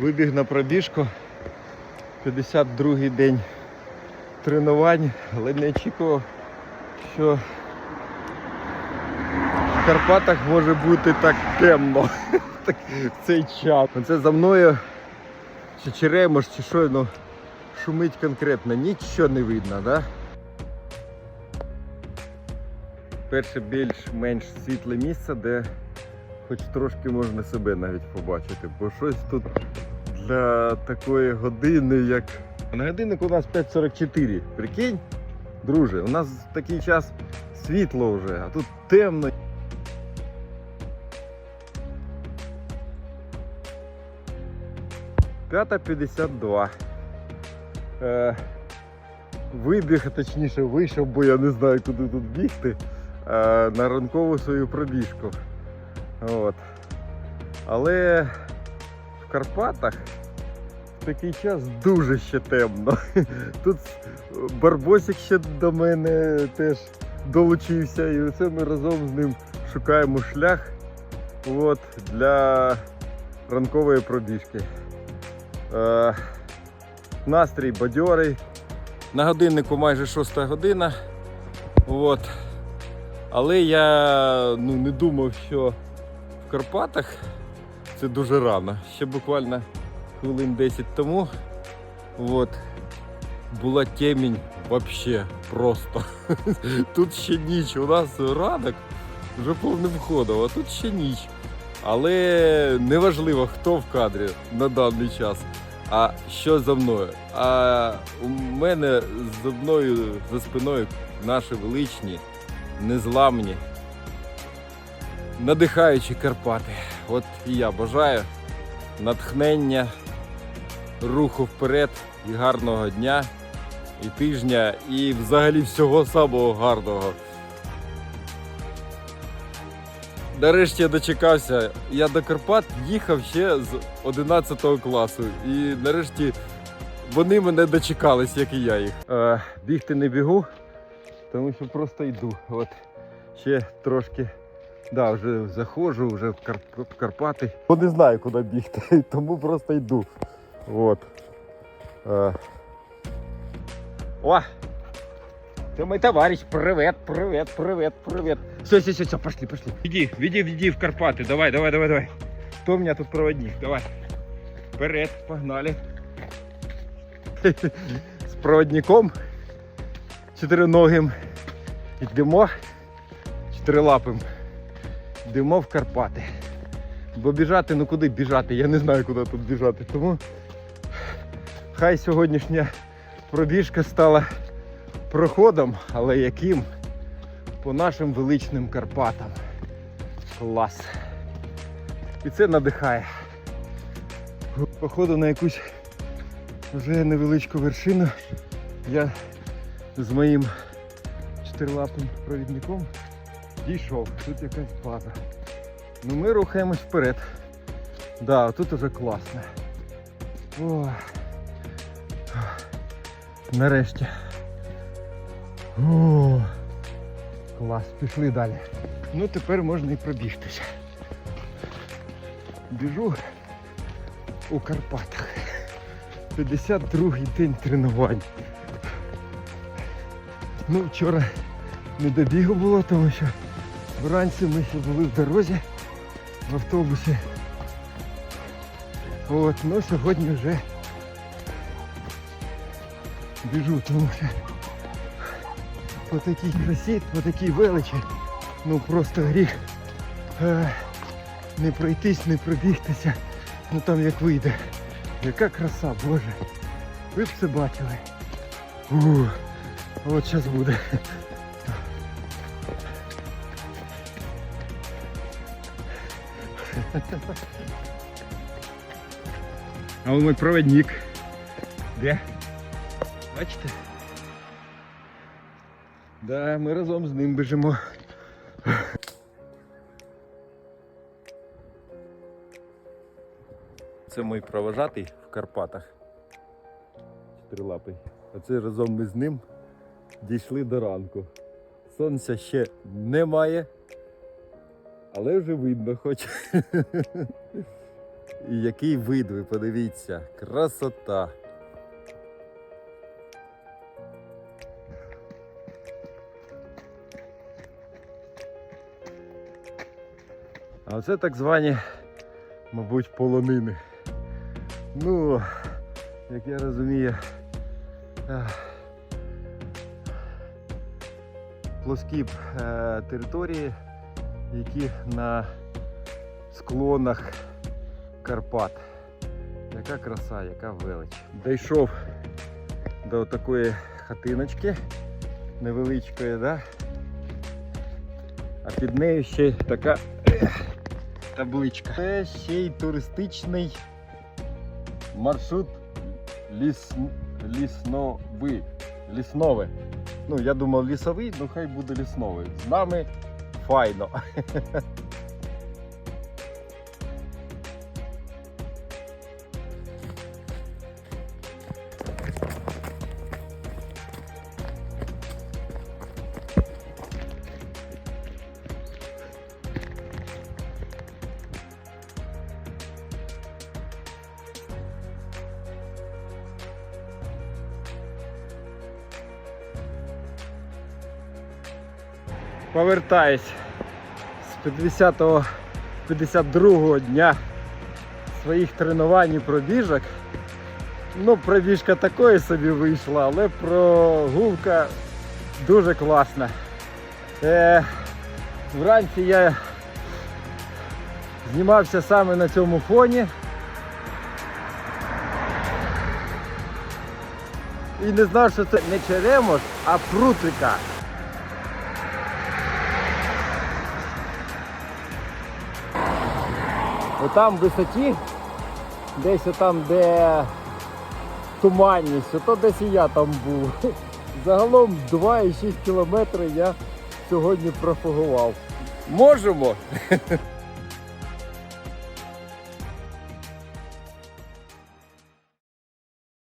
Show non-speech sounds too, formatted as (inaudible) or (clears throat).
Вибіг на пробіжку. 52-й день тренувань, але не очікував, що в Карпатах може бути так темно (laughs) в цей час. Це за мною чи черемош, чи що, ну шумить конкретно, нічого не видно, да? Перше більш-менш світле місце, де хоч трошки можна себе навіть побачити, бо щось тут для такої години, як. На годиннику у нас 5.44. Прикинь, друже, у нас такий час світло вже, а тут темно. П'ята 52. Е, вибіг, а точніше вийшов, бо я не знаю, куди тут бігти. Е, на ранкову свою пробіжку. От. Але Карпатах в такий час дуже ще темно. (laughs) Тут Барбосик ще до мене теж долучився, і оце ми разом з ним шукаємо шлях от, для ранкової пробіжки. Е, настрій бадьорий. На годиннику майже 6 година. От. Але я ну, не думав, що в Карпатах це дуже рано. Ще буквально хвилин 10 тому от, була темінь вообще просто. (laughs) Тут ще ніч. У нас ранок вже повним ходом, а тут ще ніч. Але неважливо, хто в кадрі на даний час. А що за мною? А у мене за мною за спиною наші величні, незламні, надихаючі Карпати. От і я бажаю натхнення, руху вперед і гарного дня, і тижня, і взагалі всього самого гарного. Нарешті я дочекався. Я до Карпат їхав ще з 11 класу. І нарешті вони мене дочекались, як і я їх. Е, бігти не бігу, тому що просто йду. От ще трошки. Да, вже заходжу, вже в, Карп... в Карпати. Бо не знаю, куди бігти, (laughs) тому просто йду. От. Е. О! Ты мой товарищ, привет, привет, привет, привет. Все, все, все, все, пошли, пошли. Иди, веди, веди в Карпаты, давай, давай, давай, давай. Кто у меня тут проводник, давай. Вперед, погнали. (laughs) З проводником чотириногим йдемо чотирилапим. Йдемо в Карпати. Бо біжати, ну куди біжати? Я не знаю, куди тут біжати. Тому хай сьогоднішня пробіжка стала проходом, але яким? По нашим величним Карпатам. Клас. І це надихає. Походу на якусь вже невеличку вершину я з моїм чотирилапим провідником дійшов. Тут якась база. Ну ми рухаємось вперед. Да, тут уже класно. О. Нарешті. О, клас, пішли далі. Ну тепер можна і пробігтися. Біжу у Карпатах. 52-й день тренувань. Ну, вчора не до бігу було, тому що вранці ми були в дорозі в автобусі. От, ну сьогодні вже біжу, тому що по такій красі, по такій величі, ну просто гріх е, не пройтись, не пробігтися, ну там як вийде. Яка краса, боже. Ви б це бачили. Ух, от зараз буде. А он мой проводник. Де? Бачите? Да, ми разом з ним біжимо. Це мій провожатий в Карпатах. Чотирилапий. Оце разом ми з ним дійшли до ранку. Сонця ще немає, але вже видно хоч. (laughs) І який вид, ви подивіться, красота. А це так звані, мабуть, полонини. Ну, як я розумію, ех, плоскі е, території, які на склонах Карпат. Яка краса, яка велич. Дійшов до такої хатиночки невеличкої, да? а під нею ще така (clears throat) табличка. Це ще й туристичний маршрут ліс... лісновий. Ліснове. Ну, я думав лісовий, ну хай буде лісновий. З нами файно. Повертаюсь з 50-го 52-го дня своїх тренувань і пробіжок. Ну, пробіжка такої собі вийшла, але прогулка дуже класна. Е, вранці я знімався саме на цьому фоні. І не знав, що це не черемош, а прутика. Отам в висоті, десь отам, де туманність, ото десь і я там був. Загалом 2,6 кілометри я сьогодні профагував. Можемо.